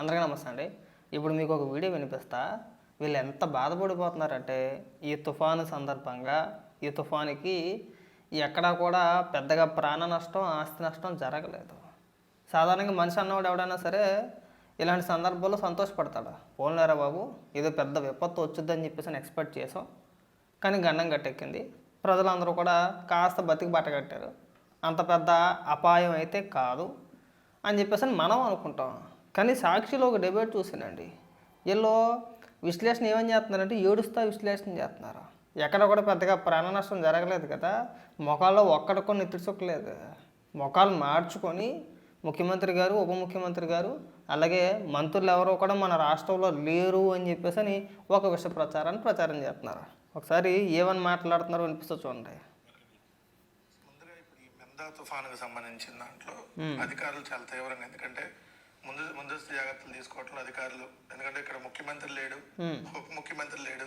అందరికీ నమస్తే అండి. ఇప్పుడు మీకు ఒక వీడియో వినిపిస్తా. వీళ్ళు ఎంత బాధపడిపోతున్నారంటే ఈ తుఫాను సందర్భంగా ఈ తుఫానికి ఎక్కడా కూడా పెద్దగా ప్రాణ నష్టం ఆస్తి నష్టం జరగలేదు. సాధారణంగా మనిషి అన్నవాడు ఎవడైనా సరే ఇలాంటి సందర్భాల్లో సంతోషపడతాడు. పోన్లేరా బాబు ఏదో పెద్ద విపత్తు వచ్చుద్దని చెప్పేసి ఎక్స్పెక్ట్ చేసాం. కానీ గండం గట్టెక్కింది. ప్రజలందరూ కూడా కాస్త బతికి బట్టగట్టారు. అంత పెద్ద అపాయం అయితే కాదు అని చెప్పేసి అని మనం అనుకుంటాం. కానీ సాక్షిలో ఒక డిబేట్ చూసానండి వీళ్ళు విశ్లేషణ ఏమని చేస్తున్నారంటే ఏడుస్తా విశ్లేషణ చేస్తున్నారు? ఎక్కడ కూడా పెద్దగా ప్రాణ నష్టం జరగలేదు కదా. మొఖాల్లో ఒక్కడికో నెత్తిసుక్కలేదు మొఖాలు మార్చుకొని ముఖ్యమంత్రి గారు ఉప ముఖ్యమంత్రి గారు అలాగే మంత్రులు ఎవరో కూడా మన రాష్ట్రంలో లేరు అని చెప్పేసి అని ఒక విష ప్రచారాన్ని ప్రచారం చేస్తున్నారు. ఒకసారి ఏమని మాట్లాడుతున్నారో వినిపిస్తూ చూడండి. ముందుగా ఇప్పుడు ఈ మెందా తుఫానుకు సంబంధించిన దాంట్లో అధికారులు చాలా తీవ్రంగా ఎందుకంటే ముందు ముందస్తు జాగ్రత్తలు తీసుకోవట్లేదు అధికారులు. ఎందుకంటే ఇక్కడ ముఖ్యమంత్రి లేడు. ఉప ముఖ్యమంత్రి లేడు.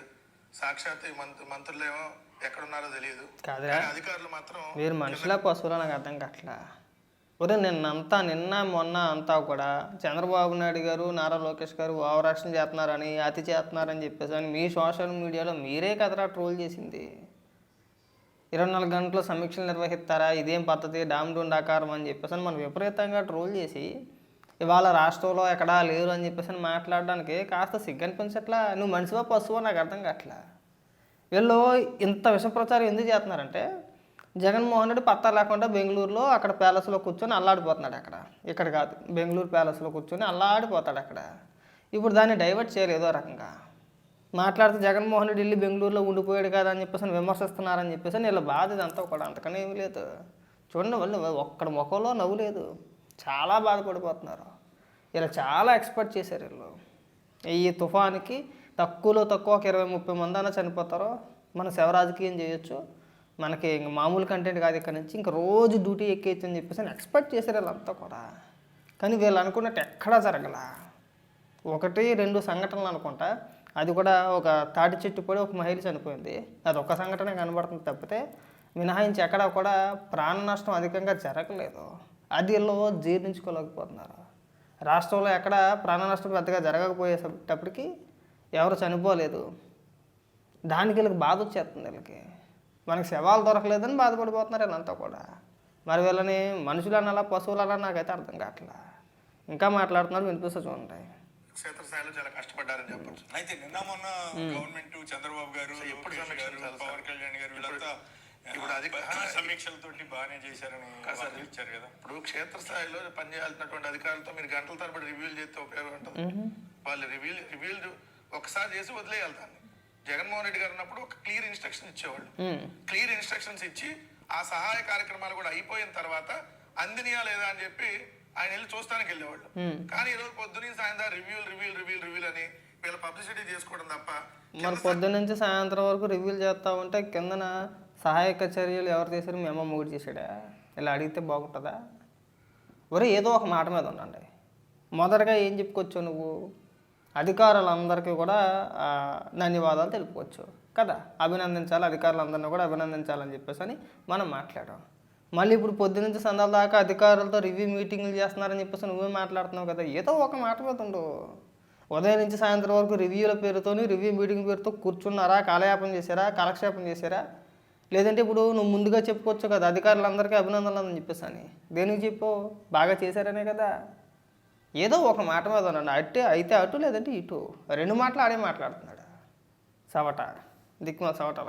సాక్షాత్ మంత్రులు ఏమో ఎక్కడున్నారో తెలియదు అధికారులు మాత్రం వీరు మనుషుల పశువుల నాకు అర్థం కావట్లా. ఒరే నిన్నంతా నిన్న మొన్న అంతా కూడా చంద్రబాబు నాయుడు గారు నారా లోకేష్ గారు ఓవరాక్షన్ చేస్తున్నారని అతి చేస్తున్నారని చెప్పేసి అని మీ సోషల్ మీడియాలో మీరే కదరా ట్రోల్ చేసింది. ఇరవై నాలుగు గంటలు సమీక్షలు నిర్వహిస్తారా? ఇదేం పద్ధతి? డామ్ డూన్ ఆకారం అని చెప్పేసి అని మనం విపరీతంగా ట్రోల్ చేసి ఇవాళ రాష్ట్రంలో ఎక్కడా లేరు అని చెప్పేసి అని మాట్లాడడానికి కాస్త సిగ్గు అనిపించట్లా నువ్వు మనిషివా పశువో? నాకు అర్థం కావట్లా? వీళ్ళు ఇంత విషప్రచారం ఎందుకు చేస్తున్నారంటే జగన్మోహన్ రెడ్డి పత్తా లేకుండా బెంగళూరులో అక్కడ ప్యాలెస్లో కూర్చొని అల్లాడిపోతున్నాడు అక్కడ. ఇక్కడ కాదు బెంగళూరు ప్యాలెస్లో కూర్చొని అల్లాడిపోతాడు అక్కడ. ఇప్పుడు దాన్ని డైవర్ట్ చేయలేదు ఏదో రకంగా. మాట్లాడితే జగన్మోహన్ రెడ్డి వెళ్ళి బెంగళూరులో ఉండిపోయాడు కదా అని చెప్పేసి విమర్శిస్తున్నారని చెప్పేసి వీళ్ళ బాధ ఇదంతా కూడా అంతకనే ఏమీ లేదు. చూడండి వాళ్ళు ఒక్కడ ముఖంలో నవ్వు లేదు. చాలా బాధపడిపోతున్నారు. ఇలా చాలా ఎక్స్పెక్ట్ చేశారు వీళ్ళు. ఈ తుఫాన్కి తక్కువలో తక్కువ ఒక ఇరవై ముప్పై మంది అన్న చనిపోతారో మన శవ రాజకీయం చేయొచ్చు. మనకి ఇంక మామూలు కంటెంట్ కాదు ఇక్కడ నుంచి. ఇంక రోజు డ్యూటీ ఎక్కేయచ్చు అని చెప్పేసి ఎక్స్పెక్ట్ చేశారు వీళ్ళంతా కూడా. కానీ వీళ్ళు అనుకున్నట్టు ఎక్కడా జరగల. ఒకటి రెండు సంఘటనలు అనుకుంటా. అది కూడా ఒక తాటి చెట్టు పడి ఒక మహిళ చనిపోయింది. అది ఒక సంఘటన కనబడుతుంది తప్పితే మినహాయించి ఎక్కడా కూడా ప్రాణ నష్టం అధికంగా జరగలేదు. అది వీళ్ళు జీర్ణించుకోలేకపోతున్నారు? రాష్ట్రంలో ఎక్కడ ప్రాణ నష్టం పెద్దగా జరగకపోయేటప్పటికి ఎవరు చనిపోలేదు. దానికి వీళ్ళకి బాధ వచ్చేస్తుంది వీళ్ళకి. మనకి శవాలు దొరకలేదని బాధపడిపోతున్నారు వీళ్ళంతా కూడా. మరి వీళ్ళని మనుషులు అనాలా పశువులు అనాలా నాకైతే అర్థం కావట్లా. ఇంకా మాట్లాడుతున్నారు వినిపిస్తూ చూడండి. క్షేత్రస్థాయిలో చాలా కష్టపడ్డారని చెప్పొచ్చు. అయితే నిన్న మొన్న గవర్నమెంట్ చంద్రబాబు గారు ఎప్పుడు? పవన్ కళ్యాణ్ గారు వీళ్ళంతా ఇప్పుడు అది- సమీక్షలతోటి బాగానే చేశారని ఇచ్చారు కదా. ఇప్పుడు క్షేత్రస్థాయిలో పనిచేయాల్సినటువంటి అధికారులతో మీరు గంటల తరబడి రివ్యూలు చేస్తే ఉపయోగం ఉంటుంది. వాళ్ళు రివ్యూ రివ్యూలు ఒకసారి చేసి వదిలేయాలి దాన్ని. జగన్మోహన్ రెడ్డి గారు ఉన్నప్పుడు ఒక క్లియర్ ఇన్స్ట్రక్షన్ ఇచ్చేవాళ్ళు. క్లియర్ ఇన్స్ట్రక్షన్స్ ఇచ్చి ఆ సహాయ కార్యక్రమాలు కూడా అయిపోయిన తర్వాత అందినయా లేదా అని చెప్పి ఆయన వెళ్ళి చూస్తానికి వెళ్ళేవాళ్ళు. కానీ ఈ రోజు పొద్దున సాయంత్రం రివ్యూలు రివ్యూలు రివ్యూలు రివ్యూలు అని వీళ్ళ పబ్లిసిటీ చేసుకోవడం తప్ప మరి పొద్దున్న నుంచి సాయంత్రం వరకు రివ్యూలు చేస్తా ఉంటే కిందన సహాయక చర్యలు ఎవరు చేశారు? మీ అమ్మ మొగుడు చేశాడా? ఇలా అడిగితే బాగుంటుందా? ఒరే ఏదో ఒక మాట మీద ఉండండి. మొదటగా ఏం చెప్పుకోవచ్చు నువ్వు? అధికారులందరికీ కూడా ధన్యవాదాలు తెలుపుకోవచ్చు. కదా? అభినందించాలి అధికారులందరినీ కూడా అభినందించాలని చెప్పేసి అని మనం మాట్లాడాం. మళ్ళీ ఇప్పుడు పొద్దున్న నుంచి సందాల దాకా అధికారులతో రివ్యూ మీటింగ్లు చేస్తున్నారని చెప్పేసి నువ్వే మాట్లాడుతున్నావు కదా? ఏదో ఒక మాట మీద ఉండు. ఉదయం నుంచి సాయంత్రం వరకు రివ్యూల పేరుతోని రివ్యూ మీటింగ్ పేరుతో కూర్చున్నారా? కాలయాపం చేశారా? కాలక్షేపం చేశారా? లేదంటే ఇప్పుడు నువ్వు ముందుగా చెప్పుకోవచ్చు కదా అధికారులందరికీ అభినందనలు అని చెప్పేసి అని. దేనికి చెప్పు? బాగా చేశారనే కదా. ఏదో ఒక మాట మీద ఉన్నాడు. అట్టే అయితే అటు లేదంటే ఇటు. రెండు మాటలు ఆడే మాట్లాడుతున్నాడు. సవట. దిక్కుమాల సవట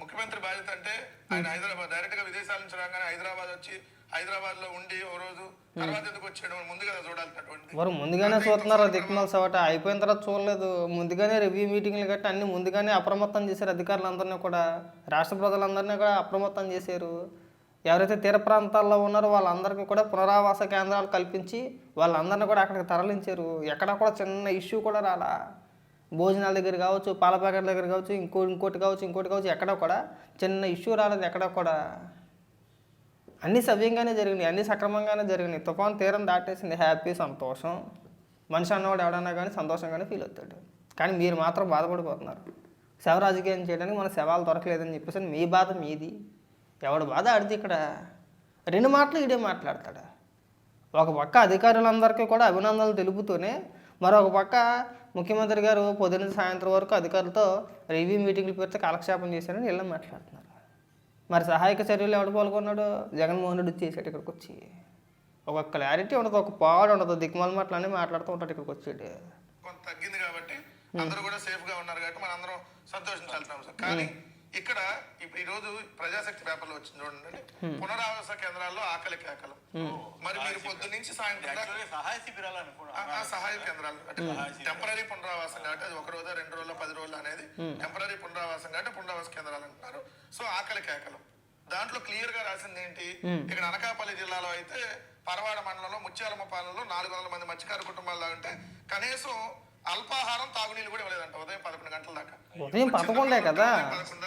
ముఖ్యమంత్రి బాధ్యత అంటే ఆయన హైదరాబాద్ డైరెక్ట్గా విదేశాల నుంచి రాగానే హైదరాబాద్ వచ్చి హైదరాబాద్లో ఉండి ఓ రోజు తర్వాత ఎందుకు వచ్చాడు? మనం ముందు కదా చూడాల్సినటువంటి వారు ముందుగానే చూస్తున్నారు దిక్కుమాల సవట అయిపోయిన తర్వాత చూడలేదు. ముందుగానే రివ్యూ మీటింగ్లు గట్టి అన్ని ముందుగానే అప్రమత్తం చేశారు అధికారులందరినీ కూడా. రాష్ట్ర ప్రజలందరినీ కూడా అప్రమత్తం చేశారు. ఎవరైతే తీర ప్రాంతాల్లో ఉన్నారో వాళ్ళందరికీ కూడా పునరావాస కేంద్రాలు కల్పించి వాళ్ళందరినీ కూడా అక్కడికి తరలించారు. ఎక్కడ కూడా చిన్న ఇష్యూ కూడా రాలా. భోజనాల దగ్గర కావచ్చు పాల ప్యాకెట్ల దగ్గర కావచ్చు ఇంకో ఇంకోటి కావచ్చు ఇంకోటి కావచ్చు ఎక్కడ కూడా చిన్న ఇష్యూ రాలేదు ఎక్కడ కూడా. అన్నీ సవ్యంగానే జరిగినాయి అన్నీ సక్రమంగానే జరిగినాయి. తుఫాన్ తీరం దాటేసింది. హ్యాపీ సంతోషం. మనిషి అన్నవాడు ఎవడన్నా కానీ సంతోషంగానే ఫీల్ అవుతాడు. కానీ మీరు మాత్రం బాధపడిపోతున్నారు. శవ రాజకీయం చేయడానికి మన శవాలు దొరకలేదని చెప్పేసి మీ బాధ మీది. ఎవడు బాధ ఆడితే ఇక్కడ? రెండు మాటలు ఇడే మాట్లాడతాడు. ఒక పక్క అధికారులందరికీ కూడా అభినందనలు తెలుపుతూనే మరొక పక్క ముఖ్యమంత్రి గారు పొద్దున్న సాయంత్రం వరకు అధికారులతో రివ్యూ మీటింగ్లు పెడితే కాలక్షేపం చేశారని వీళ్ళని మాట్లాడుతున్నారు. మరి సహాయక చర్యలు ఎవడు పాల్గొన్నాడు? జగన్మోహన్ రెడ్డి చేసాడు ఇక్కడికి వచ్చి. ఒక క్లారిటీ ఉండదు ఒక పాడు ఉండదు. దిక్కుమాల మాటలన్నీ మాట్లాడుతూ ఉంటాడు ఇక్కడికి వచ్చాడు. కొంత తగ్గింది కాబట్టి అందరూ కూడా సేఫ్గా ఉన్నారు కాబట్టి మనం అందరం సంతోషించాల్సిన అవసరం. కానీ ఇక్కడ ఇప్పుడు ఈ రోజు ప్రజాశక్తి పేపర్లో వచ్చింది చూడండి పునరావాస కేంద్రాల్లో ఆకలి కేకలు. మరి మీరు పొద్దు నుంచి సాయంత్రం సహాయ శిబిరాలు అనుకున్నా సహాయ కేంద్రాలు అంటే టెంపరీ పునరావాసం కాబట్టి అది ఒక రోజు రెండు రోజులు పది రోజులు అనేది టెంపరీ పునరావాసం కాబట్టి పునరావాస కేంద్రాలు అంటున్నారు. సో ఆకలి కేకలు. దాంట్లో క్లియర్గా రాసింది ఏంటి ఇక్కడ అనకాపల్లి జిల్లాలో అయితే పరవాడ మండలంలో ముత్యాలమ్మ పాలనలో నాలుగు వందల మంది మత్స్యకార కుటుంబాలు ఉంటే కనీసం అల్పాహారం తాగునీళ్ళు కూడా ఇవ్వలేదంట ఉదయం పదకొండు గంటల దాకా. ఉదయం పదకొండే కదా?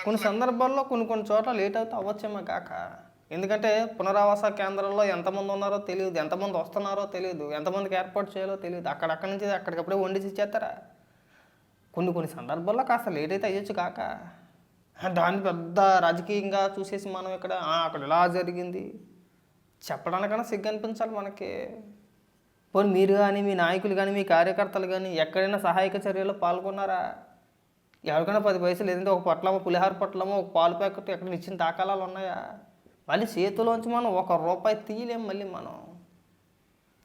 కొన్ని సందర్భాల్లో కొన్ని కొన్ని చోట్ల లేట్ అవుతే అవ్వచ్చేమో కాక. ఎందుకంటే పునరావాస కేంద్రాల్లో ఎంతమంది ఉన్నారో తెలియదు ఎంతమంది వస్తున్నారో తెలియదు ఎంతమందికి ఏర్పాటు చేయాలో తెలియదు. అక్కడక్కడి నుంచి అక్కడికప్పుడే వండిసి ఇచ్చేస్తారా కొన్ని కొన్ని సందర్భాల్లో కాస్త లేట్ అయితే అయ్యొచ్చు కాక. దాన్ని పెద్ద రాజకీయంగా చూసేసి మనం ఇక్కడ అక్కడ ఇలా జరిగింది? చెప్పడానికైనా సిగ్గు అనిపించాలి మనకి. పోనీ మీరు కానీ మీ నాయకులు కానీ మీ కార్యకర్తలు కానీ ఎక్కడైనా సహాయక చర్యలో పాల్గొన్నారా? ఎవరికైనా పది పైసలు ఏదంటే ఒక పొట్లమో పులిహార పొట్లమో ఒక పాలు ప్యాకెట్ ఎక్కడ ఇచ్చిన దాఖలాలు ఉన్నాయా? మళ్ళీ చేతిలోంచి మనం ఒక రూపాయి తీయలేం మళ్ళీ మనం.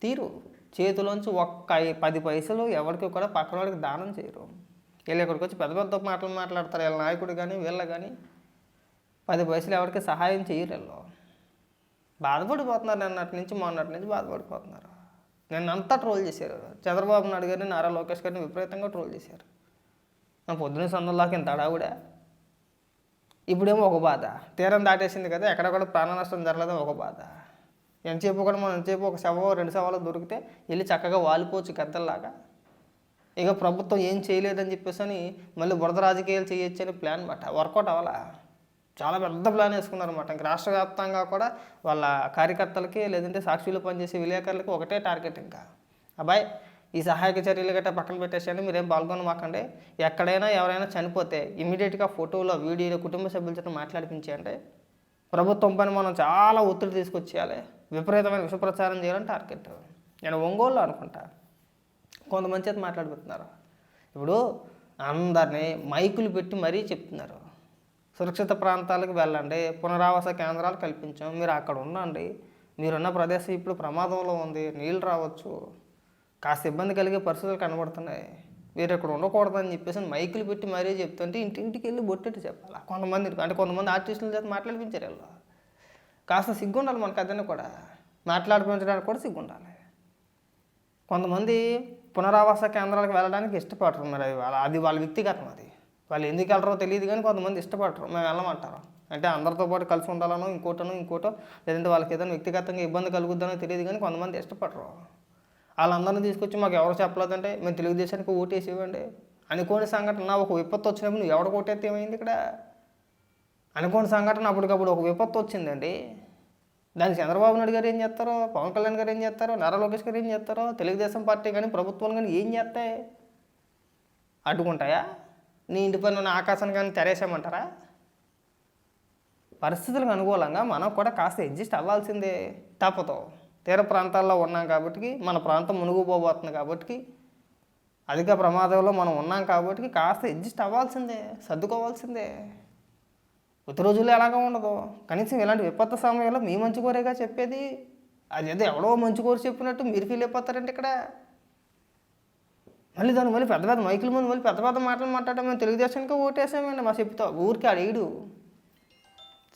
తీరు. చేతిలోంచి ఒక్క పది పైసలు ఎవరికి కూడా పక్కన వాడికి దానం చేయరు. వీళ్ళు ఇక్కడికి వచ్చి పెద్ద పెద్ద మాటలు మాట్లాడతారు. వీళ్ళ నాయకుడు కానీ వీళ్ళ కానీ పది పైసలు ఎవరికి సహాయం చేయరు వీళ్ళు. బాధపడిపోతున్నారు నిన్నటి నుంచి మొన్నటి నుంచి బాధపడిపోతున్నారు. నిన్న అంతా ట్రోల్ చేశారు. చంద్రబాబు నాయుడు గారిని నారా లోకేష్ గారిని విపరీతంగా ట్రోల్ చేశారు. నా పొద్దున సందులాగా ఇంత అడావుడా ఇప్పుడేమో ఒక బాధ. తీరం దాటేసింది కదా ఎక్కడ ప్రాణ నష్టం జరగలేదు ఒక బాధ. ఎంతసేపు కూడా మనం ఎంతసేపు ఒక శవం రెండు శవాలు దొరికితే వెళ్ళి చక్కగా వాలిపోవచ్చు గద్దల్లాగా ఇక ప్రభుత్వం ఏం చేయలేదని చెప్పేసి అని మళ్ళీ బురద రాజకీయాలు చేయొచ్చు అని ప్లాన్ మాట. వర్కౌట్ అవ్వాలా? చాలా పెద్ద ప్లాన్ వేసుకున్నారన్నమాట ఇంక రాష్ట్ర వ్యాప్తంగా కూడా వాళ్ళ కార్యకర్తలకి లేదంటే సాక్షులు పనిచేసే విలేకరులకి ఒకటే టార్గెట్ ఇంకా. అబ్బాయి ఈ సహాయక చర్యలు గట్రా పక్కన పెట్టేసేయండి. మీరేం పాల్గొనమాకండి ఎక్కడైనా ఎవరైనా చనిపోతే ఇమీడియట్గా ఫోటోలో వీడియోలో కుటుంబ సభ్యుల మాట్లాడిపించేయండి. ప్రభుత్వం పని మనం చాలా ఒత్తిడి తీసుకొచ్చేయాలి. విపరీతమైన విష ప్రచారం చేయాలని టార్గెట్ నేను ఒంగోలు అనుకుంటా. కొంతమంది చేత మాట్లాడిపోతున్నారు ఇప్పుడు అందరినీ మైకులు పెట్టి మరీ చెప్తున్నారు. సురక్షిత ప్రాంతాలకు వెళ్ళండి పునరావాస కేంద్రాలు కల్పించాం మీరు అక్కడ ఉండండి. మీరున్న ప్రదేశం ఇప్పుడు ప్రమాదంలో ఉంది నీళ్ళు రావచ్చు. కాస్త ఇబ్బంది కలిగే పరిస్థితులు కనబడుతున్నాయి. మీరు ఇక్కడ ఉండకూడదని చెప్పేసి మైకులు పెట్టి మరీ చెప్తుంటే ఇంటింటికి వెళ్ళి బొట్టెట్టు చెప్పాలి. కొంతమంది అంటే కొంతమంది ఆర్టిస్టుల చేత మాట్లాడిపించారు వీళ్ళు. కాస్త సిగ్గుండాలి మనకు అదన్నీ కూడా. మాట్లాడిపించడానికి కూడా సిగ్గుండాలి. కొంతమంది పునరావాస కేంద్రాలకు వెళ్ళడానికి ఇష్టపడరు మరి అది వాళ్ళ అది వాళ్ళ వ్యక్తిగతం అది. వాళ్ళు ఎందుకు వెళ్ళరో తెలియదు కానీ కొంతమంది ఇష్టపడరు. మేము వెళ్ళమంటారు. అంటే అందరితో పాటు కలిసి ఉండాలనో ఇంకోటనో ఇంకోటో లేదంటే వాళ్ళకి ఏదైనా వ్యక్తిగతంగా ఇబ్బంది కలుగుద్దనో తెలియదు కానీ కొంతమంది ఇష్టపడరు. వాళ్ళందరినీ తీసుకొచ్చి మాకు ఎవరు చెప్పలేదంటే మేము తెలుగుదేశానికి ఓటేసి ఇవ్వండి అనుకోని సంఘటన ఒక విపత్తు వచ్చినప్పుడు నువ్వు ఎవరికి కొట్టేస్తే ఏమైంది ఇక్కడ? అనుకోని సంఘటన అప్పటికప్పుడు ఒక విపత్తు వచ్చిందండి. దానికి చంద్రబాబు నాయుడు గారు ఏం చేస్తారో పవన్ కళ్యాణ్ గారు ఏం చేస్తారో నారా లోకేష్ గారు ఏం చేస్తారో తెలుగుదేశం పార్టీ కానీ ప్రభుత్వం కానీ ఏం చేస్తాయి అడ్డుకుంటాయా? నీ ఇంటి పైన ఉన్న ఆకాశాన్ని కానీ తెరేసామంటారా పరిస్థితులకు అనుకూలంగా మనం కూడా కాస్త అడ్జస్ట్ అవ్వాల్సిందే తప్పదు. తీర ప్రాంతాల్లో ఉన్నాం కాబట్టి మన ప్రాంతం మునుగుపోబోతుంది కాబట్టి అధిక ప్రమాదంలో మనం ఉన్నాం కాబట్టి కాస్త అడ్జస్ట్ అవ్వాల్సిందే సర్దుకోవాల్సిందే. కొద్ది రోజుల్లో ఎలాగా ఉండదు. కనీసం ఇలాంటి విపత్తు సమయంలో మీ మంచి కోరేగా చెప్పేది అదేదో ఎవడో మంచి కోరి చెప్పినట్టు మీరు ఫీల్ అయిపోతారంటే ఇక్కడ. మళ్ళీ దాని మళ్ళీ పెద్ద పెద్ద మైకుల ముందు మళ్ళీ పెద్ద పెద్ద మాటలు మాట్లాడడం మేము తెలుగుదేశానికి ఓటేసామండి మా చెప్తా ఊరికి అడిగిడు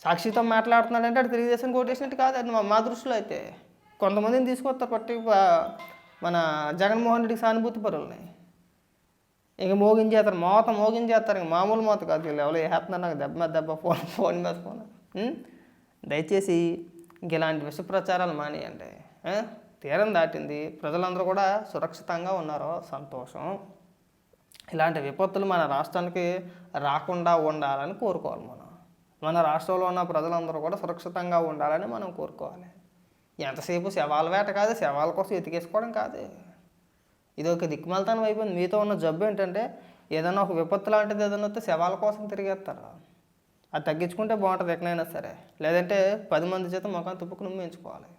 సాక్షితో మాట్లాడుతున్నాడంటే అది తెలుగుదేశానికి ఓటేసినట్టు కాదు అది మా- మా దృష్టిలో అయితే. కొంతమందిని తీసుకొస్తారు పట్టి మన జగన్మోహన్ రెడ్డికి సానుభూతి పరులని. ఇంక మోగించేస్తారు మోత మోగించేస్తారు. ఇంక మామూలు మోత కాదు వీళ్ళు ఎవరో వేస్తున్నారు నాకు దెబ్బ మీద దెబ్బ ఫోన్ ఫోన్ మీద ఫోన్. దయచేసి ఇంక ఇలాంటి విష ప్రచారాలు మానేయండి తీరం దాటింది. ప్రజలందరూ కూడా సురక్షితంగా ఉన్నారో సంతోషం. ఇలాంటి విపత్తులు మన రాష్ట్రానికి రాకుండా ఉండాలని కోరుకోవాలి మనం. మన రాష్ట్రంలో ఉన్న ప్రజలందరూ కూడా సురక్షితంగా ఉండాలని మనం కోరుకోవాలి. ఎంతసేపు శవాల వేట కాదు శవాల కోసం ఎతికేసుకోవడం కాదు. ఇది ఒక దిక్కుమాలతనం అయిపోయింది. మీతో ఉన్న జబ్బు ఏంటంటే ఏదైనా ఒక విపత్తు లాంటిది ఏదైనా వస్తే శవాల కోసం తిరిగేస్తారు. అది తగ్గించుకుంటే బాగుంటుంది ఎక్కడైనా సరే. లేదంటే పది మంది చేత ముఖం తుప్పుకుని ఎంచుకోవాలి